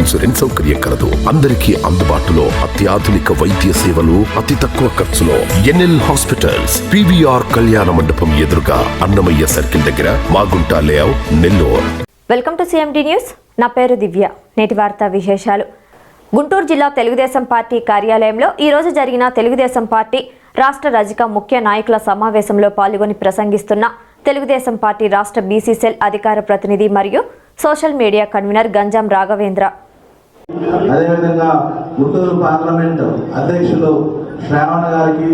Insurance సౌకర్యం కలదు. అందరికీ అందుబాటులో అత్యాధునిక వైద్య సేవలు అతి తక్కువ ఖర్చులో ఎన్ఎల్ హాస్పిటల్స్ పివిఆర్ కళ్యాణ మండపం ఎదురుగా అన్నమయ్య సర్కిల్ దగ్గర Magunta layout Nellore. Welcome to CMD news. నా పేరు దివ్య. నేటి వార్తా విశేషాలు. గుంటూరు జిల్లా తెలుగుదేశం పార్టీ కార్యాలయంలో ఈ రోజు జరిగిన తెలుగుదేశం పార్టీ రాష్ట్ర రజిక ముఖ్య నాయకుల సమావేశంలో పాల్గొని ప్రసంగిస్తున్న తెలుగుదేశం పార్టీ రాష్ట్ర బీసీ సెల్ అధికార ప్రతినిధి మరియు social media convener Ganjam Raghavendra. అదేవిధంగా గుంటూరు పార్లమెంట్ అధ్యక్షులు శ్రావణ గారికి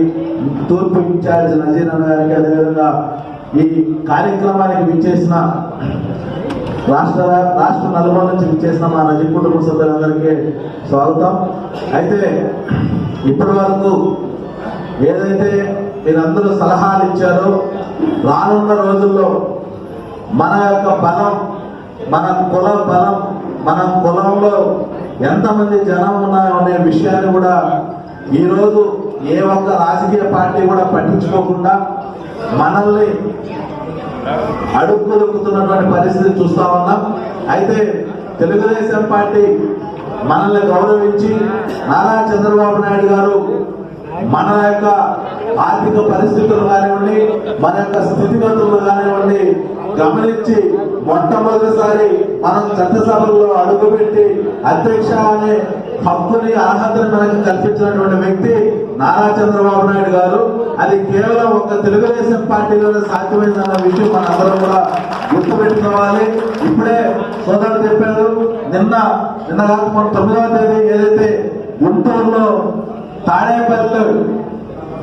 తూర్పు ఇన్ఛార్జ్ నజీర్ అన్న గారికి అదేవిధంగా ఈ కార్యక్రమానికి విచ్చేసిన రాష్ట్ర రాష్ట్ర నలుమూల నుంచి విచ్చేసిన మా నజీర్ కుటుంబ సభ్యులందరికీ స్వాగతం. అయితే ఇప్పటి వరకు ఏదైతే మీరందరూ సలహాలు ఇచ్చారో రానున్న రోజుల్లో మన యొక్క బలం మన కుల బలం మన కులంలో ఎంతమంది జనం ఉన్నారు అనే విషయాన్ని కూడా ఈరోజు ఏ ఒక్క రాజకీయ పార్టీ కూడా పట్టించుకోకుండా మనల్ని అడుక్కుదొక్కుతున్నటువంటి పరిస్థితి చూస్తా ఉన్నాం. అయితే తెలుగుదేశం పార్టీ మనల్ని గౌరవించి నారా చంద్రబాబు నాయుడు గారు మన యొక్క ఆర్థిక పరిస్థితులు కానివ్వండి మన యొక్క స్థితిగతులు కానివ్వండి గమనించి మొట్టమొదటిసారి మనం చట్టసభల్లో అడుగుపెట్టి అధ్యక్ష అనే హక్కుని అర్హతను మనకు కల్పించినటువంటి వ్యక్తి నారా చంద్రబాబు నాయుడు గారు. అది కేవలం ఒక తెలుగుదేశం పార్టీలోనే సాధ్యమైందన్న విషయం మన అందరం కూడా గుర్తుపెట్టుకోవాలి. ఇప్పుడే సోదరుడు చెప్పారు నిన్న నిన్న కాక మన తొమ్మిదవ తేదీ ఏదైతే గుంటూరులో తాడేపల్లి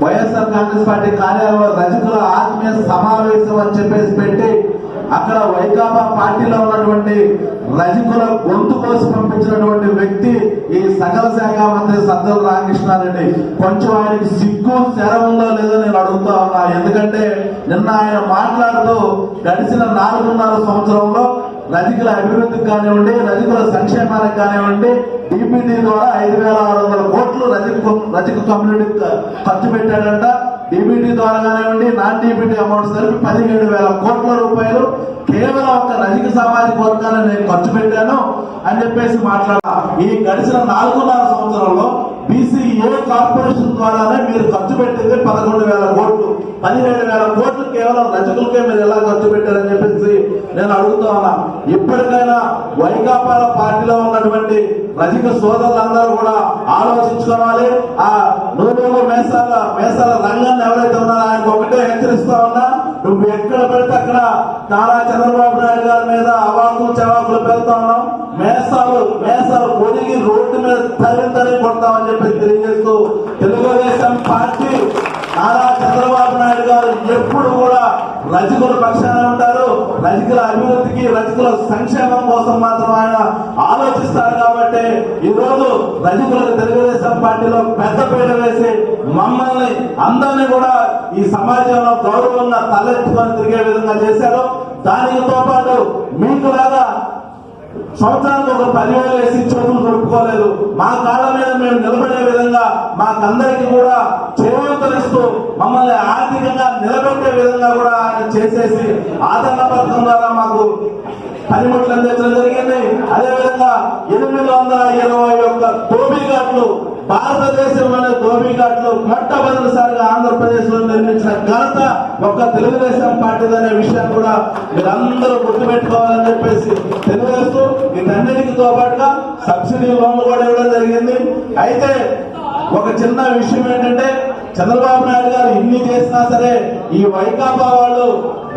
వైఎస్ఆర్ కాంగ్రెస్ పార్టీ కార్యాలయంలో రజకుల ఆత్మీయ సమావేశం అని చెప్పేసి పెట్టి అక్కడ వైకాపా పార్టీలో ఉన్నటువంటి రజకుల గొంతు కోసం పంపించినటువంటి వ్యక్తి ఈ సకల శాఖ మంత్రి సద్దలు రామకృష్ణారెడ్డి. కొంచెం ఆయనకి సిగ్గు శర ఉందో లేదో నేను అడుగుతా ఉన్నా. ఎందుకంటే నిన్న ఆయన మాట్లాడుతూ గడిచిన నాలుగున్నర సంవత్సరంలో నదికుల అభివృద్ధికి కానివ్వండి నదికుల సంక్షేమానికి కానివ్వండి డిపిటీ ద్వారా ఐదు వేల ఆరు వందల కోట్లు రజక రజక కమ్యూనిటీ ఖర్చు పెట్టాడంట. డిబిటీ ద్వారా కానివ్వండి నాన్ డిబిటీ అమౌంట్స్ కలిపి పదిహేడు వేల కోట్ల రూపాయలు కేవలం ఒక రజక సామాజిక వర్గాన్ని నేను ఖర్చు పెట్టాను అని చెప్పేసి మాట్లాడా. ఈ గడిచిన నాలుగున్నర సంవత్సరంలో బీసీఏ కార్పొరేషన్ ద్వారానే మీరు ఖర్చు పెట్టింది పదకొండు వేల కోట్లు. పదిహేడు వేల కోట్లు. కేవలం రచకులకే మీరు ఎలా ఖర్చు పెట్టారని చెప్పేసి నేను అడుగుతా ఉన్నా. ఇప్పటికైనా వైకాపాల పార్టీలో ఉన్నటువంటి రజక సోదరులందరూ కూడా ఆలోచించుకోవాలి. ఆ నూనెలు మేసాల మేసాల రంగాన్ని ఎవరైతే ఉన్నారో ఆయనకు ఒకటే హెచ్చరిస్తా ఉన్నా. నువ్వు ఎక్కడ పెడితే అక్కడ నారా చంద్రబాబు నాయుడు గారి మీద అవాకులు చవాకులు పెడతా ఉన్నాం. మేసాలు మేసాలు పొడిగి రోడ్డు మీద తరి తరిగి కొడతామని చెప్పి తెలియజేస్తూ తెలుగుదేశం పార్టీ నారా ఎప్పుడు కూడా రజకుల పక్షాన ఉంటారు. రజకుల అభివృద్ధికి రజకుల సంక్షేమం కోసం మాత్రం ఆయన ఆలోచిస్తారు కాబట్టి ఈరోజు రజకులకు తెలుగుదేశం పార్టీలో పెద్ద పీట వేసి మమ్మల్ని అందరినీ కూడా ఈ సమాజంలో గౌరవంగా తలెత్తుకొని తిరిగే విధంగా చేశారు. దానితో పాటు మీకు లాగా సంవత్సరానికి ఒక పదివేలు వేసి చేతులు దొరుకుకోలేదు మా కాళ్ళ మీద మేము నిలబడే విధంగా మాకందరికి కూడా చేయూతనిస్తూ మమ్మల్ని ఆర్థికంగా నిలబెట్టే విధంగా కూడా ఆయన చేసేసి ఆదరణ పథకం ద్వారా మాకు పనిముట్లు అందించడం జరిగింది. అదేవిధంగా ఎనిమిది వందల ఇరవై ఒక్క ఘాట్లు భారతదేశంలోనే ఘాట్లు మొట్టమొదటిసారిగా ఆంధ్రప్రదేశ్లో నిర్మించిన ఘనత ఒక్క తెలుగుదేశం పార్టీ అనే విషయాన్ని కూడా మీరందరూ గుర్తుపెట్టుకోవాలని చెప్పేసి తెలియజేస్తూ వీటన్నిటితో పాటుగా సబ్సిడీ లోన్లు కూడా ఇవ్వడం జరిగింది. అయితే ఒక చిన్న విషయం ఏంటంటే చంద్రబాబు నాయుడు గారు ఎన్ని చేసినా సరే ఈ వైకాపా వాళ్ళు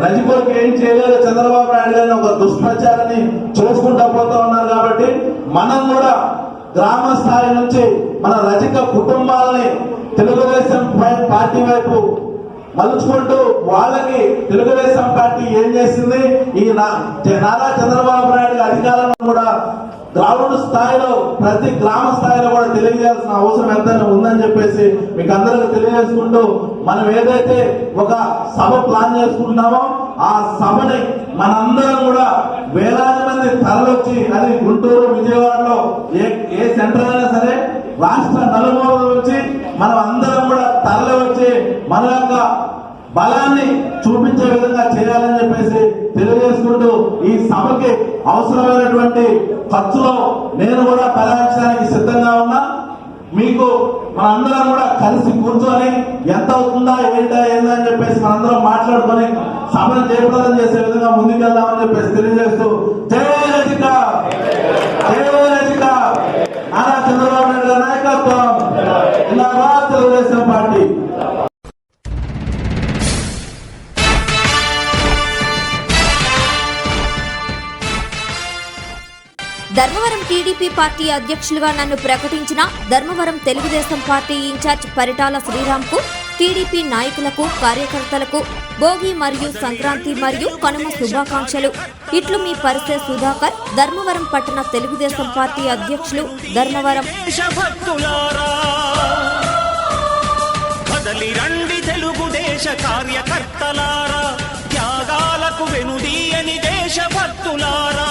రజకులకు ఏం చేయలేదు చంద్రబాబు నాయుడు గారిని ఒక దుష్ప్రచారాన్ని చేసుకుంటా పోతా ఉన్నారు కాబట్టి మనం కూడా గ్రామ స్థాయి నుంచి మన రజక కుటుంబాలని తెలుగుదేశం పార్టీ వైపు మలుచుకుంటూ వాళ్ళకి తెలుగుదేశం పార్టీ ఏం చేసింది? ఈ నా- నారా చంద్రబాబు నాయుడు అధికారంలో కూడా గ్రౌండ్ స్థాయిలో ప్రతి గ్రామ స్థాయిలో కూడా తెలియజేయాల్సిన అవసరం ఎంతైనా ఉందని చెప్పేసి మీకు అందరికీ తెలియజేసుకుంటూ మనం ఏదైతే ఒక సభ ప్లాన్ చేసుకుంటున్నామో ఆ సభని మనందరం కూడా వేలాది మంది తరలొచ్చి అది గుంటూరు విజయవాడలో ఏ ఏ సెంటర్ అయినా సరే రాష్ట్ర నలుమూల నుంచి మనం అందరం కూడా తరలి వచ్చి మన యొక్క బలాన్ని చూపించే విధంగా చేయాలని చెప్పేసి తెలియజేసుకుంటూ ఈ సభకి అవసరమైనటువంటి ఖర్చులో నేను కూడా పర్యవేక్షణానికి సిద్ధంగా ఉన్నా మీకు మనందరం కూడా కలిసి కూర్చొని ఎంత అవుతుందా ఏంటా ఏందా అని చెప్పేసి మనందరం మాట్లాడుకొని సభను జయప్రదం చేసే విధంగా ముందుకెళ్దామని చెప్పేసి తెలియజేస్తూ జయ రజిక జయ రజిక నారా చంద్రబాబు ధర్మవరం టీడీపీ పార్టీ అధ్యక్షులుగా నన్ను ప్రకటించిన ధర్మవరం తెలుగుదేశం పార్టీ ఇన్ఛార్జ్ పరిటాల శ్రీరామ్కు టీడీపీ నాయకులకు కార్యకర్తలకు భోగి మరియు సంక్రాంతి మరియు కనుమ శుభాకాంక్షలు. ఇట్లు మీ పరిసే సుధాకర్ ధర్మవరం పట్టణ తెలుగుదేశం పార్టీ అధ్యక్షులు ధర్మవరం. రండి తెలుగుదేశ కార్యకర్తలారా త్యాగాలకు వెనుదీయని దేశభక్తులారా